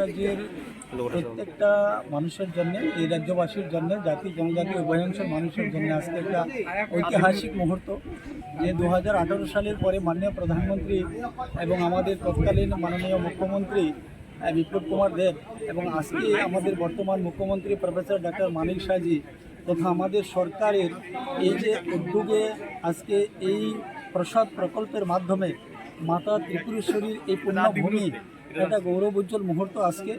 রাজ্যের প্রত্যেকটা মানুষের জন্য, এই রাজ্যবাসীর জন্য, জাতি জনজাতি উভয়াংশের মানুষের জন্য আজকে একটা ঐতিহাসিক মুহূর্ত, যে দু হাজার আঠারো সালের পরে মাননীয় প্রধানমন্ত্রী এবং আমাদের তৎকালীন মাননীয় মুখ্যমন্ত্রী বিপ্লব কুমার দেব এবং আজকে আমাদের বর্তমান মুখ্যমন্ত্রী প্রফেসর ডক্টর মানিক সাজি তথা আমাদের সরকারের এই যে উদ্যোগে আজকে এই প্রসাদ প্রকল্পের মাধ্যমে মাতা ত্রিপুরেশ্বরীর এই পুণ্যভূমি এটা গৌরব উজ্জ্বল মুহূর্ত আজকে,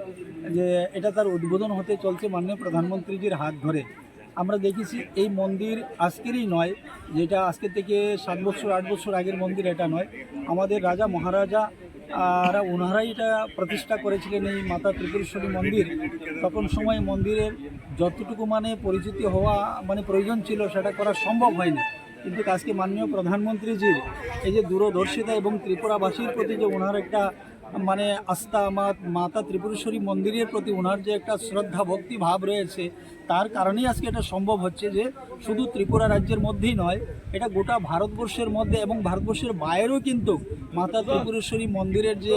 যে এটা তার উদ্বোধন হতে চলছে মাননীয় প্রধানমন্ত্রীজির হাত ধরে। আমরা দেখেছি এই মন্দির আজকেরই নয়, যেটা আজকে থেকে সাত বছর, আট বছর আগের মন্দির এটা নয়। আমাদের রাজা মহারাজা, আর ওনারাই এটা প্রতিষ্ঠা করেছিলেন এই মাতা ত্রিপুরেশ্বরী মন্দির। তখন সময় মন্দিরের যতটুকু মানে পরিচিতি হওয়া মানে প্রয়োজন ছিল, সেটা করা সম্ভব হয়নি। কিন্তু আজকে মাননীয় প্রধানমন্ত্রীজির এই যে দূরদর্শিতা এবং ত্রিপুরাবাসীর প্রতি যে ওনার একটা মানে আস্থা মা মাতা ত্রিপুরেশ্বরী মন্দিরের প্রতি ওনার যে একটা শ্রদ্ধা, ভক্তি ভাব রয়েছে, তার কারণেই আজকে এটা সম্ভব হচ্ছে যে শুধু ত্রিপুরা রাজ্যের মধ্যেই নয়, এটা গোটা ভারতবর্ষের মধ্যে এবং ভারতবর্ষের বাইরেও কিন্তু মাতা ত্রিপুরেশ্বরী মন্দিরের যে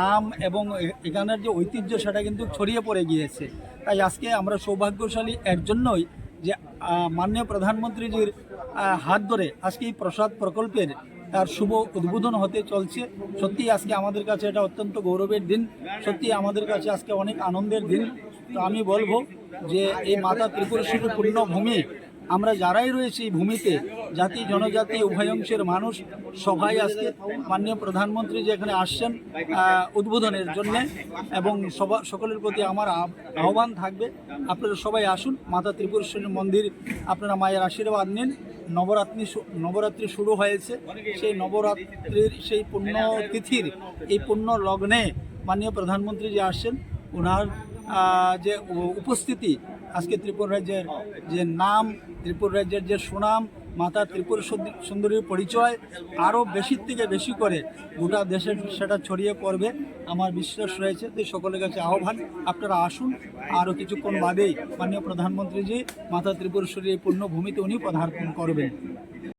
নাম এবং এখানের যে ঐতিহ্য সেটা কিন্তু ছড়িয়ে পড়ে গিয়েছে। তাই আজকে আমরা সৌভাগ্যশালী এর জন্যই যে মাননীয় প্রধানমন্ত্রীজির হাত ধরে আজকে এই প্রসাদ প্রকল্পের তার শুভ উদ্বোধন হতে চলছে। সত্যি আজকে আমাদের কাছে এটা অত্যন্ত গৌরবের দিন। সত্যি আমাদের কাছে আজকে অনেক আনন্দের দিন। তো আমি বলব যে এই মাতা ত্রিপুরেশ্বরী পূর্ণভূমি আমরা যারাই রয়েছি এই ভূমিতে, জাতি, জনজাতি, উভয় অংশের মানুষ, সবাই আজকে মাননীয় প্রধানমন্ত্রী যে এখানে আসছেন উদ্বোধনের জন্য, এবং সবা, সকলের প্রতি আমার আহ্বান থাকবে। আপনারা সবাই আসুন, মাতা ত্রিপুরেশ্বরী মন্দির, আপনারা মায়ের আশীর্বাদ নিন। নবরাত্রি নবরাত্রি শুরু হয়েছে। সেই নবরাত্রির, সেই পুণ্য তিথির, এই পুণ্য লগ্নে মাননীয় প্রধানমন্ত্রী যে আসছেন, ওনার যে উপস্থিতি আজকে ত্রিপুর রাজ্যের যে নাম, ত্রিপুর রাজ্যের যে সুনাম, মাতা ত্রিপুর সুন্দরীর পরিচয় আরও বেশির থেকে বেশি করে গোটা দেশে সেটা ছড়িয়ে পড়বে। আমার বিশ্বাস রয়েছে তাই সকলের কাছে আহ্বান, আপনারা আসুন। আরও কিছুক্ষণ বাদেই মাননীয় প্রধানমন্ত্রীজি মাতা ত্রিপুরেশ্বরীর এই পূর্ণভূমিতে উনি পদার্পণ করবেন।